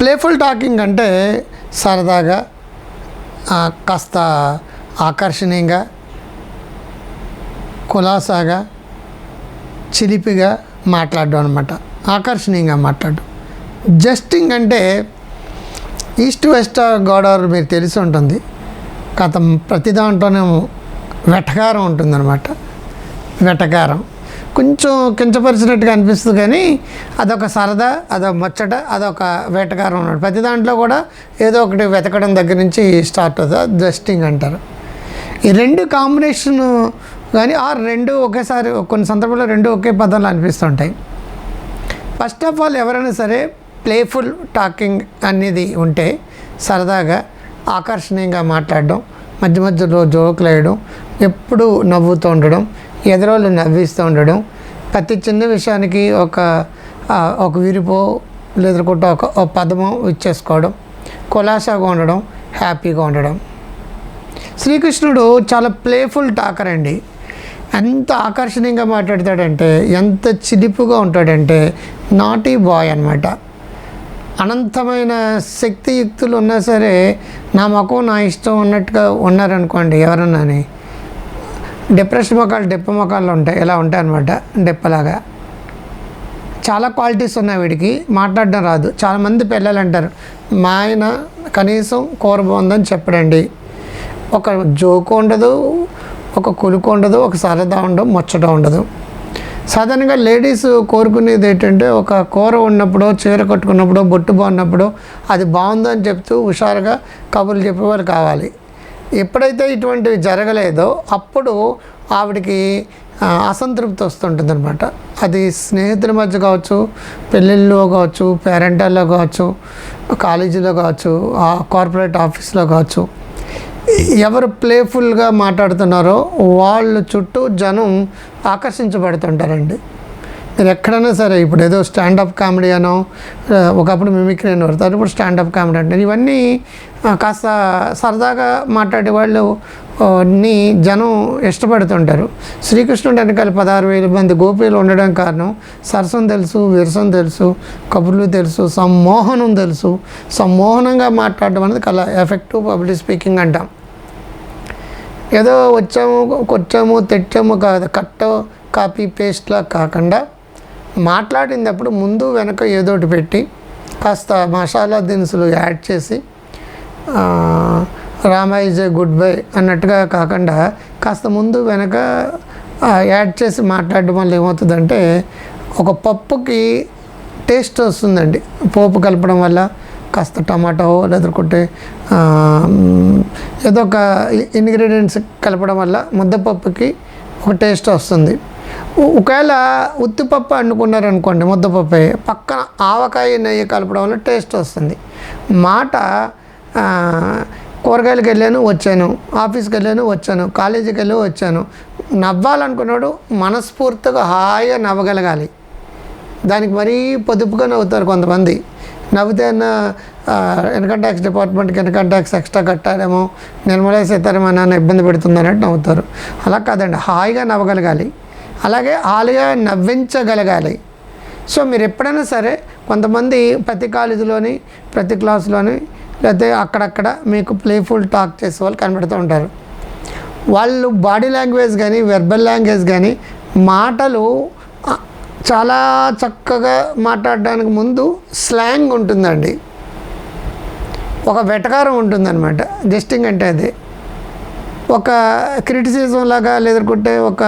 Playful talking అంటే సరదాగా కాస్త ఆకర్షణీయంగా కులాసాగా చిలిపిగా మాట్లాడడం అనమాట ఆకర్షణీయంగా మాట్లాడు జస్టింగ్ అంటే ఈస్ట్ వెస్ట్ గోదావరి మీరు తెలిసి ఉంటుంది. కథ ప్రతి దాంట్లోనే వెటకారం ఉంటుందన్నమాట. వెటకారం. కొంచెం కించపరిచినట్టుగా అనిపిస్తుంది కానీ అదొక సరదా అదొక ముచ్చట అదొక వేటకారం ఉన్నాడు ప్రతి దాంట్లో కూడా ఏదో ఒకటి వెతకడం దగ్గర నుంచి స్టార్ట్ అవుతుంది. జస్టింగ్ అంటారు. ఈ రెండు కాంబినేషన్ కానీ ఆ రెండు ఒకేసారి కొన్ని సందర్భాల్లో రెండు ఒకే పదాలు అనిపిస్తుంటాయి ఫస్ట్ ఆఫ్ ఆల్ ఎవరైనా సరే ప్లేఫుల్ టాకింగ్ అనేది ఉంటే సరదాగా ఆకర్షణీయంగా మాట్లాడడం మధ్య మధ్యలో జోకులు వేయడం ఎప్పుడూ నవ్వుతూ ఉండడం ఎదురోళ్ళు నవ్విస్తూ ఉండడం. ప్రతి చిన్న విషయానికి ఒక ఒక విరిపో లేదనుకుంటే ఒక పదము ఇచ్చేసుకోవడం. కులాసాగా ఉండడం హ్యాపీగా ఉండడం. శ్రీకృష్ణుడు చాలా ప్లేఫుల్ టాకర్ అండి. ఎంత ఆకర్షణీయంగా మాట్లాడతాడంటే ఎంత చిలిపుగా ఉంటాడంటే నాటీ బాయ్ అనమాట అనంతమైన శక్తియుక్తులు ఉన్నా సరే నా ముఖం నా ఇష్టం ఉన్నట్టుగా ఉన్నారనుకోండి ఎవరన్నాని డిప్రెషన్ మొక్కలు డెప్ప మొక్కలు ఉంటాయి. ఇలా ఉంటాయి అనమాట డెప్పలాగా చాలా క్వాలిటీస్ ఉన్నాయి వీడికి. మాట్లాడడం రాదు. చాలామంది పిల్లలు అంటారు మా ఆయన కనీసం కూర బాగుందని చెప్పడండి. ఒక జోకు ఉండదు ఒక కులుకు ఉండదు ఒక సరదా ఉండదు ముచ్చట ఉండదు. సాధారణంగా లేడీస్ కోరుకునేది ఏంటంటే ఒక కూర ఉన్నప్పుడు చీర కట్టుకున్నప్పుడు బొట్టు బాగున్నప్పుడు అది బాగుందని చెప్తూ హుషారుగా కబుర్లు చెప్పేవారు కావాలి. ఎప్పుడైతే ఇటువంటివి జరగలేదో అప్పుడు ఆవిడకి అసంతృప్తి వస్తుంటుంది అనమాట అది స్నేహితుల మధ్య కావచ్చు పెళ్ళిళ్ళలో కావచ్చు పేరెంటాల్లో కావచ్చు కాలేజీలో కావచ్చు కార్పొరేట్ ఆఫీస్లో కావచ్చు ఎవరు ప్లేఫుల్గా మాట్లాడుతున్నారో వాళ్ళు చుట్టూ జనం ఆకర్షించబడుతుంటారండి. మీరు ఎక్కడైనా సరే ఇప్పుడు ఏదో స్టాండప్ కామెడీ అనో ఒకప్పుడు మిమిక్రీ అని పడతారు ఇప్పుడు స్టాండప్ కామెడీ అంటే ఇవన్నీ కాస్త సరదాగా మాట్లాడే వాళ్ళు ని జనం ఇష్టపడుతుంటారు. శ్రీకృష్ణుడు వెనకాల పదహారు వేల మంది గోపీలు ఉండడం కారణం సరసం తెలుసు విరసం తెలుసు కబుర్లు తెలుసు సమ్మోహనం తెలుసు. సమ్మోహనంగా మాట్లాడడం అనేది కల ఎఫెక్టివ్ పబ్లిక్ స్పీకింగ్ అంటాం. ఏదో వచ్చాము కొచ్చాము తెచ్చాము కాదు కట్ట కాపీ పేస్ట్లా కాకుండా మాట్లాడినప్పుడు ముందు వెనక ఏదోటి పెట్టి కాస్త మసాలా దినుసులు యాడ్ చేసి రామాయిజ్ రామ గుడ్ బై అన్నట్టుగా కాకుండా కాస్త ముందు వెనక యాడ్ చేసి మాట్లాడడం వల్ల ఏమవుతుందంటే ఒక పప్పుకి టేస్ట్ వస్తుందండి. పోపు కలపడం వల్ల కాస్త టమాటో లేదనుకుంటే ఏదో ఒక ఇంగ్రీడియంట్స్ కలపడం వల్ల ముద్దపప్పుకి ఒక టేస్ట్ వస్తుంది. ఒకవేళ ఉత్తిపప్పు అనుకున్నారనుకోండి ముద్దపప్పు పక్కన ఆవకాయ నెయ్యి కలపడం వల్ల టేస్ట్ వస్తుంది. మాట కూరగాయలకు వెళ్ళాను వచ్చాను ఆఫీస్కి వెళ్ళాను వచ్చాను కాలేజీకి వెళ్ళి వచ్చాను. నవ్వాలనుకున్నాడు మనస్ఫూర్తిగా హాయిగా నవ్వగలగాలి. దానికి మరీ పొదుపుగా నవ్వుతారు కొంతమంది. నవ్వితే ఇన్కమ్ ట్యాక్స్ డిపార్ట్మెంట్కి ఇన్కమ్ ట్యాక్స్ ఎక్స్ట్రా కట్టాలేమో నిర్మలా సీతారామన్ ఇబ్బంది పెడుతుంది నవ్వుతారు. అలా కాదండి హాయిగా నవ్వగలగాలి. అలాగే హాయిగా నవ్వించగలగాలి. సో మీరు ఎప్పుడైనా సరే కొంతమంది ప్రతి కాలేజీలోని ప్రతి క్లాసులోని లేకపోతే అక్కడక్కడ మీకు ప్లేఫుల్ టాక్ చేసే వాళ్ళు కనబడుతూ ఉంటారు. వాళ్ళు బాడీ లాంగ్వేజ్ కానీ వెర్బల్ లాంగ్వేజ్ కానీ మాటలు చాలా చక్కగా మాట్లాడడానికి ముందు స్లాంగ్ ఉంటుందండి. ఒక వెటకారం ఉంటుందన్నమాట. జస్టింగ్ అంటే అది. ఒక క్రిటిసిజం లాగా లేదనుకుంటే ఒక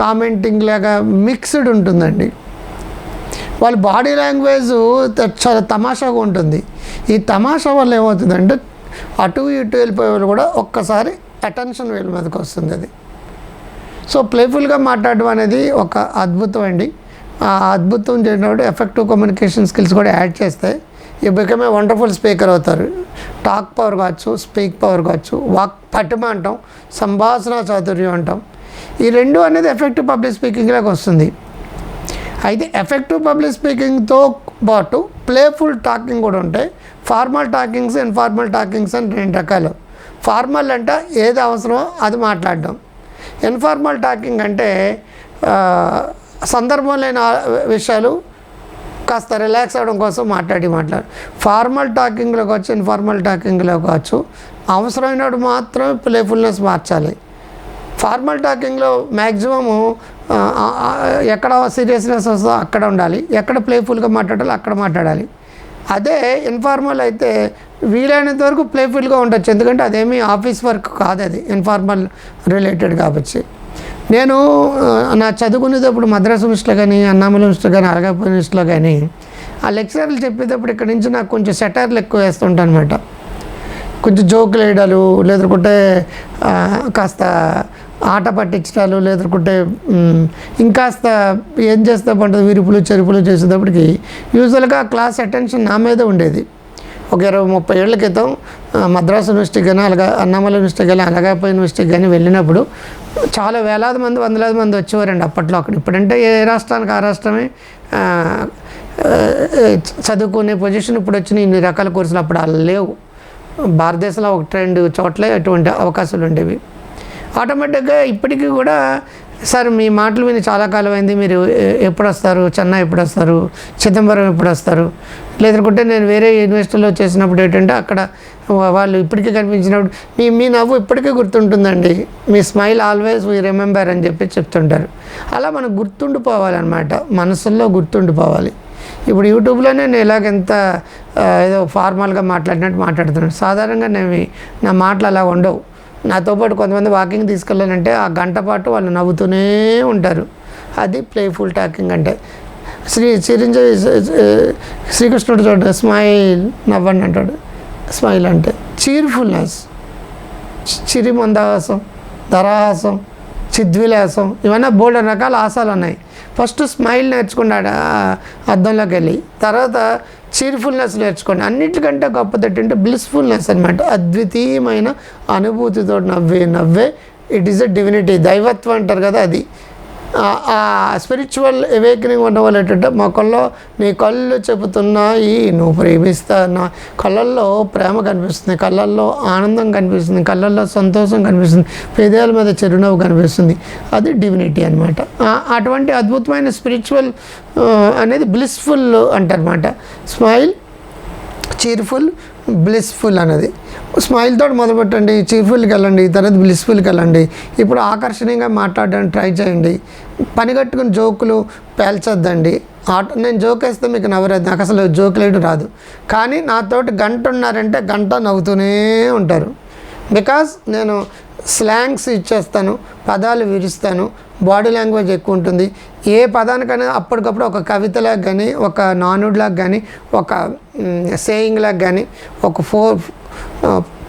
కామెంటింగ్ లాగా మిక్స్డ్ ఉంటుందండి. వాళ్ళ బాడీ లాంగ్వేజ్ చాలా తమాషాగా ఉంటుంది. ఈ తమాషా వల్ల ఏమవుతుందంటే అటు ఇటు వెళ్ళిపోయే వాళ్ళు కూడా ఒక్కసారి అటెన్షన్ వీళ్ళ మీదకి వస్తుంది అది. సో ప్లేఫుల్గా మాట్లాడడం అనేది ఒక అద్భుతం అండి. ఆ అద్భుతం చేసినప్పుడు ఎఫెక్టివ్ కమ్యూనికేషన్ స్కిల్స్ కూడా యాడ్ చేస్తాయి. ఈ బికమ్ ఏ వండర్ఫుల్ స్పీకర్ అవుతారు. టాక్ పవర్ కావచ్చు స్పీక్ పవర్ కావచ్చు వాక్ పటిమ అంటాం సంభాషణ చాతుర్యం అంటాం. ఈ రెండు అనేది ఎఫెక్టివ్ పబ్లిక్ స్పీకింగ్లోకి వస్తుంది. అయితే ఎఫెక్టివ్ పబ్లిక్ స్పీకింగ్తో పాటు ప్లేఫుల్ టాకింగ్ కూడా ఉంటాయి. ఫార్మల్ టాకింగ్స్ ఇన్ఫార్మల్ టాకింగ్స్ అని రెండు రకాలు. ఫార్మల్ అంటే ఏది అవసరమో అది మాట్లాడడం. ఇన్ఫార్మల్ టాకింగ్ అంటే సందర్భం లేని విషయాలు కాస్త రిలాక్స్ అవ్వడం కోసం మాట్లాడి మాట్లాడు. ఫార్మల్ టాకింగ్లో కావచ్చు ఇన్ఫార్మల్ టాకింగ్లో కావచ్చు అవసరమైనప్పుడు మాత్రమే ప్లేఫుల్నెస్ మార్చాలి. ఫార్మల్ టాకింగ్లో మ్యాక్సిమము ఎక్కడ సీరియస్నెస్ వస్తుందో అక్కడ ఉండాలి. ఎక్కడ ప్లేఫుల్గా మాట్లాడాలో అక్కడ మాట్లాడాలి. అదే ఇన్ఫార్మల్ అయితే వీలైనంత వరకు ప్లేఫుల్గా ఉండొచ్చు. ఎందుకంటే అదేమీ ఆఫీస్ వర్క్ కాదు అది ఇన్ఫార్మల్ రిలేటెడ్ కాబట్టి. నేను నా చదువుకునేటప్పుడు మద్రాసు యూనివర్సిటీలో కానీ అన్నామల యూనివర్సిటీలో కానీ అలగాపూర్ యూనివర్సిటీలో కానీ ఆ లెక్చరర్లు చెప్పేటప్పుడు ఇక్కడ నుంచి నాకు కొంచెం సెటర్లు ఎక్కువ వేస్తుంటాను అనమాట కొంచెం జోకులు వేయడాలు లేదుకుంటే కాస్త ఆట పట్టించడాలు లేదుకుంటే ఇంకాస్త ఏం చేస్తే పంటది విరుపులు చెరుపులు చేసేటప్పటికి యూజువల్గా క్లాస్ అటెన్షన్ నా మీద ఉండేది. ఒక ఇరవై ముప్పై ఏళ్ళ క్రితం మద్రాసు యూనివర్సిటీ కానీ అలాగా అన్నామల యూనివర్సిటీ కానీ అలాగాపై యూనివర్సిటీ కానీ వెళ్ళినప్పుడు చాలా వేలాది మంది వందలాది మంది వచ్చేవారండి అప్పట్లో అక్కడ. ఇప్పుడంటే ఏ రాష్ట్రానికి ఆ రాష్ట్రమే చదువుకునే పొజిషన్ ఇప్పుడు వచ్చిన ఇన్ని రకాల కోర్సులు అప్పుడు అలా లేవు. భారతదేశంలో ఒక రెండు చోట్ల అటువంటి అవకాశాలు ఉండేవి. ఆటోమేటిక్గా ఇప్పటికీ కూడా సార్ మీ మాటలు విని చాలా కాలం అయింది మీరు ఎప్పుడు వస్తారు చెన్నై ఎప్పుడు వస్తారు చిదంబరం ఎప్పుడు వస్తారు లేదనుకుంటే నేను వేరే యూనివర్సిటీలో చేసినప్పుడు ఏంటంటే అక్కడ వాళ్ళు ఇప్పటికీ కనిపించినప్పుడు మీ మీ నవ్వు ఇప్పటికీ గుర్తుంటుందండి. మీ స్మైల్ ఆల్వేస్ వీ రిమెంబర్ అని చెప్పి చెప్తుంటారు. అలా మనకు గుర్తుండిపోవాలన్నమాట. మనసుల్లో గుర్తుండిపోవాలి. ఇప్పుడు యూట్యూబ్లోనే నేను ఇలాగెంత ఏదో ఫార్మల్గా మాట్లాడినట్టు మాట్లాడుతున్నాను. సాధారణంగా నేను నా మాటలు అలా ఉండవు. నాతో పాటు కొంతమంది వాకింగ్ తీసుకెళ్ళాలంటే ఆ గంట పాటు వాళ్ళు నవ్వుతూనే ఉంటారు. అది ప్లేఫుల్ టాకింగ్ అంటే. శ్రీ చిరంజీవి శ్రీకృష్ణుడు చూడ స్మైల్ నవ్వండి అంటాడు. స్మైల్ అంటే చీర్ఫుల్నెస్ చిరి మందహాసం ధరాహాసం చిద్విలాసం ఇవన్నీ బోల్డ్ రకాల ఆసాలు ఉన్నాయి. ఫస్ట్ స్మైల్ నేర్చుకున్నాడు ఆ అద్దంలోకి వెళ్ళి తర్వాత చీర్ఫుల్నెస్ నేర్చుకోండి అన్నిటికంటే గొప్పది ఏంటంటే బ్లిస్ఫుల్నెస్ అనమాట అద్వితీయమైన అనుభూతితో నవ్వే నవ్వే ఇట్ ఈస్ ఎ డివినిటీ దైవత్వం అంటారు కదా అది. ఆ- స్పిరిచువల్ అవేకనింగ్ ఉండడం వల్ల ఏంటంటే మా కళ్ళలో నీ కళ్ళు చెబుతున్నాయి నువ్వు ప్రేమిస్తా నా కళ్ళల్లో ప్రేమ కనిపిస్తుంది కళ్ళల్లో ఆనందం కనిపిస్తుంది కళ్ళల్లో సంతోషం కనిపిస్తుంది పేదాల మీద చిరునవ్వు కనిపిస్తుంది. అది డివినిటీ అనమాట అటువంటి అద్భుతమైన స్పిరిచువల్ అనేది బ్లిస్ఫుల్ అంటారన్నమాట. స్మైల్ చీర్ఫుల్ బ్లిస్ఫుల్ అనేది స్మైల్ తోటి మొదలుపెట్టండి చీర్ఫుల్కి వెళ్ళండి తర్వాత బ్లిస్ఫుల్కి వెళ్ళండి. ఇప్పుడు ఆకర్షణీయంగా మాట్లాడడానికి ట్రై చేయండి. పని కట్టుకుని జోకులు పేల్చొద్దండి. ఆట నేను జోక్ వేస్తే మీకు నవ్వలేదు నాకు అసలు జోక్ వేయడం రాదు. కానీ నాతోటి గంట ఉన్నారంటే గంట నవ్వుతూనే ఉంటారు. బికాస్ నేను స్లాంగ్స్ ఇచ్చేస్తాను పదాలు విరుస్తాను బాడీ లాంగ్వేజ్ ఎక్కువ ఉంటుంది. ఏ పదానికైనా అప్పటికప్పుడు ఒక కవితలాగా కానీ ఒక నానుడ్లాగా కానీ ఒక సేయింగ్లాగా కానీ ఒక ఫోర్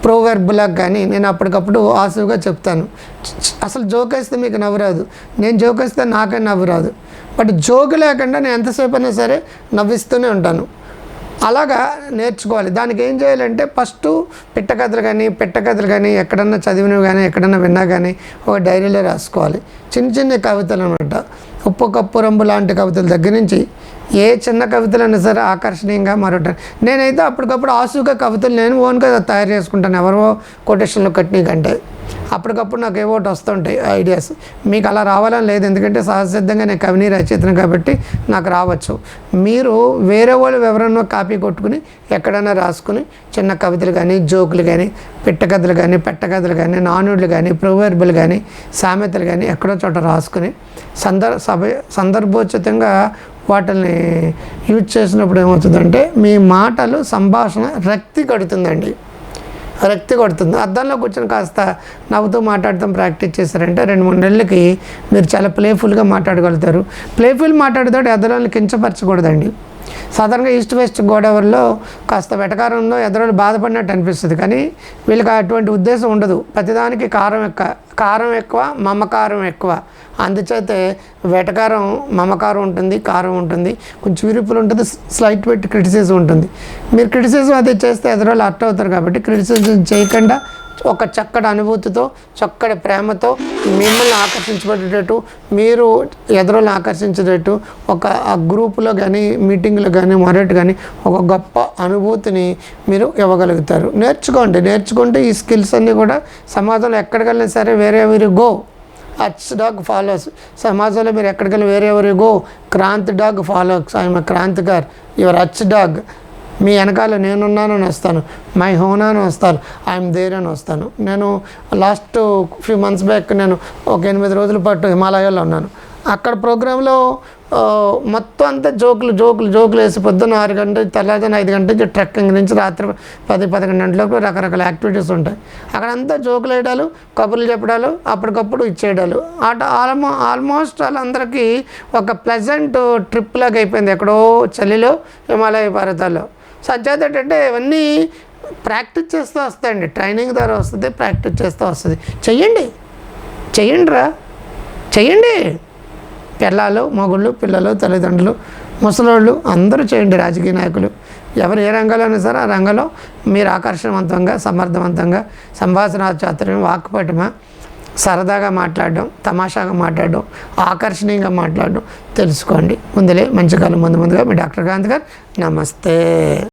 ప్రోవెర్బ్లాగా కానీ నేను అప్పటికప్పుడు ఆసువుగా చెప్తాను. అసలు జోక్ వేస్తే మీకు నవ్వురాదు. నేను జోక్ వేస్తే నాకే నవ్వురాదు. బట్ జోక్ లేకుండా నేను ఎంతసేపు అయినా సరే నవ్విస్తూనే ఉంటాను. అలాగా నేర్చుకోవాలి. దానికి ఏం చేయాలంటే ఫస్ట్ పిట్టకథలు కానీ పెట్టకథలు కానీ ఎక్కడన్నా చదివినవి కానీ ఎక్కడన్నా విన్నా కానీ ఒక డైరీలో రాసుకోవాలి. చిన్న చిన్న కవితలు అనమాట ఉప్పు కప్పు రంబు లాంటి కవితల దగ్గర నుంచి ఏ చిన్న కవితలైనా సరే ఆకర్షణీయంగా మరొకటి నేనైతే అప్పటికప్పుడు ఆసుగా కవితలు నేను ఓన్గా తయారు చేసుకుంటాను. ఎవరో కొటేషన్లో కట్టిన కంటే. అప్పటికప్పుడు నాకు ఏవో వస్తుంటాయి ఐడియాస్ మీకు అలా రావాలని లేదు. ఎందుకంటే సహజసిద్ధంగా నేను కవిని రచయితను కాబట్టి నాకు రావచ్చు. మీరు వేరే వాళ్ళు ఎవరన్నా కాపీ కొట్టుకుని ఎక్కడైనా రాసుకుని చిన్న కవితలు కానీ జోకులు కానీ పిట్టకథలు కానీ పెట్టకథలు కానీ నానుడులు కానీ ప్రొవర్బులు కానీ సామెతలు కానీ ఎక్కడో చోట రాసుకుని సందర్ సభ సందర్భోచితంగా వాటిని యూజ్ చేసినప్పుడు ఏమవుతుందంటే మీ మాటలు సంభాషణ రక్తి కడుతుందండి. రక్తి కొడుతుంది. అద్దంలో కూర్చొని కాస్త నవ్వుతూ మాట్లాడతాం ప్రాక్టీస్ చేశారంటే రెండు మూడు నెలలకి మీరు చాలా ప్లేఫుల్గా మాట్లాడగలుగుతారు. ప్లేఫుల్ మాట్లాడేటప్పుడు అద్దంలో కించపరచకూడదండి. సాధారణంగా ఈస్ట్ వెస్ట్ గోదావరిలో కాస్త వెటకారంలో ఎదరోళ్ళు బాధపడినట్టు అనిపిస్తుంది. కానీ వీళ్ళకి అటువంటి ఉద్దేశం ఉండదు. ప్రతిదానికి కారం యొక్క కారం ఎక్కువ మమకారం ఎక్కువ. అందుచేతే వెటకారం మమకారం ఉంటుంది కారం ఉంటుంది. కొంచెం విరుపులు ఉంటుంది స్లైట్ పెట్టి క్రిటిసిజం ఉంటుంది. మీరు క్రిటిసిజం అది చేస్తే ఎదురోళ్ళు అర్థం అవుతారు కాబట్టి క్రిటిసిజం చేయకుండా ఒక చక్కటి అనుభూతితో చక్కటి ప్రేమతో మిమ్మల్ని ఆకర్షించబడేటట్టు మీరు ఎదురులు ఆకర్షించేటట్టు ఒక ఆ గ్రూపులో కానీ మీటింగ్లో కానీ మరొకటి కానీ ఒక గొప్ప అనుభూతిని మీరు ఇవ్వగలుగుతారు. నేర్చుకోండి. నేర్చుకుంటే ఈ స్కిల్స్ అన్నీ కూడా సమాజంలో ఎక్కడికెళ్ళినా సరే వేరే వీరు గో. అచ్ dog follows. సమాజంలో మీరు ఎక్కడికెళ్ళి వేరే ఎవరు go. Kranti dog follows. I'm Kranti గారు యువర్ అచ్ డాగ్. మీ వెనకాల నేనున్నాను అని వస్తాను. మై హోన్ అని వస్తాను. ఐఎమ్ దేర్ అని వస్తాను. నేను లాస్ట్ ఫ్యూ మంత్స్ బ్యాక్ నేను ఒక ఎనిమిది రోజుల పాటు హిమాలయాల్లో ఉన్నాను. అక్కడ ప్రోగ్రాంలో మొత్తం అంతా జోకులు జోకులు జోకులు వేసి పొద్దున్న ఆరు గంటల తెల్లారిన ఐదు గంటల నుంచి ట్రెక్కింగ్ నుంచి రాత్రి పది పదకొండు గంటలకు రకరకాల యాక్టివిటీస్ ఉంటాయి. అక్కడంతా జోకులు వేయడాలు కబుర్లు చెప్పడాలు అప్పటికప్పుడు ఇచ్చేయడాలు. అట ఆల్మో ఆల్మోస్ట్ వాళ్ళందరికీ ఒక ప్లెజెంట్ ట్రిప్ లాగా అయిపోయింది. ఎక్కడో చలిలో హిమాలయ పర్వతాల్లో. సజ్జాత ఏంటంటే ఇవన్నీ ప్రాక్టీస్ చేస్తూ వస్తాయండి. ట్రైనింగ్ ద్వారా వస్తుంది ప్రాక్టీస్ చేస్తూ వస్తుంది. చెయ్యండి. చెయ్యండి రా చెయ్యండి. పిల్లలు మొగుళ్ళు పిల్లలు తల్లిదండ్రులు ముసలోళ్ళు అందరూ చేయండి రాజకీయ నాయకులు. ఎవరు ఏ రంగంలోనే సరే ఆ రంగంలో మీరు ఆకర్షణవంతంగా సమర్థవంతంగా సంభాషణ చాతుర్యం వాక్పటిమ సరదాగా మాట్లాడడం తమాషాగా మాట్లాడడం ఆకర్షణీయంగా మాట్లాడడం తెలుసుకోండి. ముందులే మంచి కాలం ముందు ముందుగా మీ డాక్టర్ కాంత్ గారు. నమస్తే.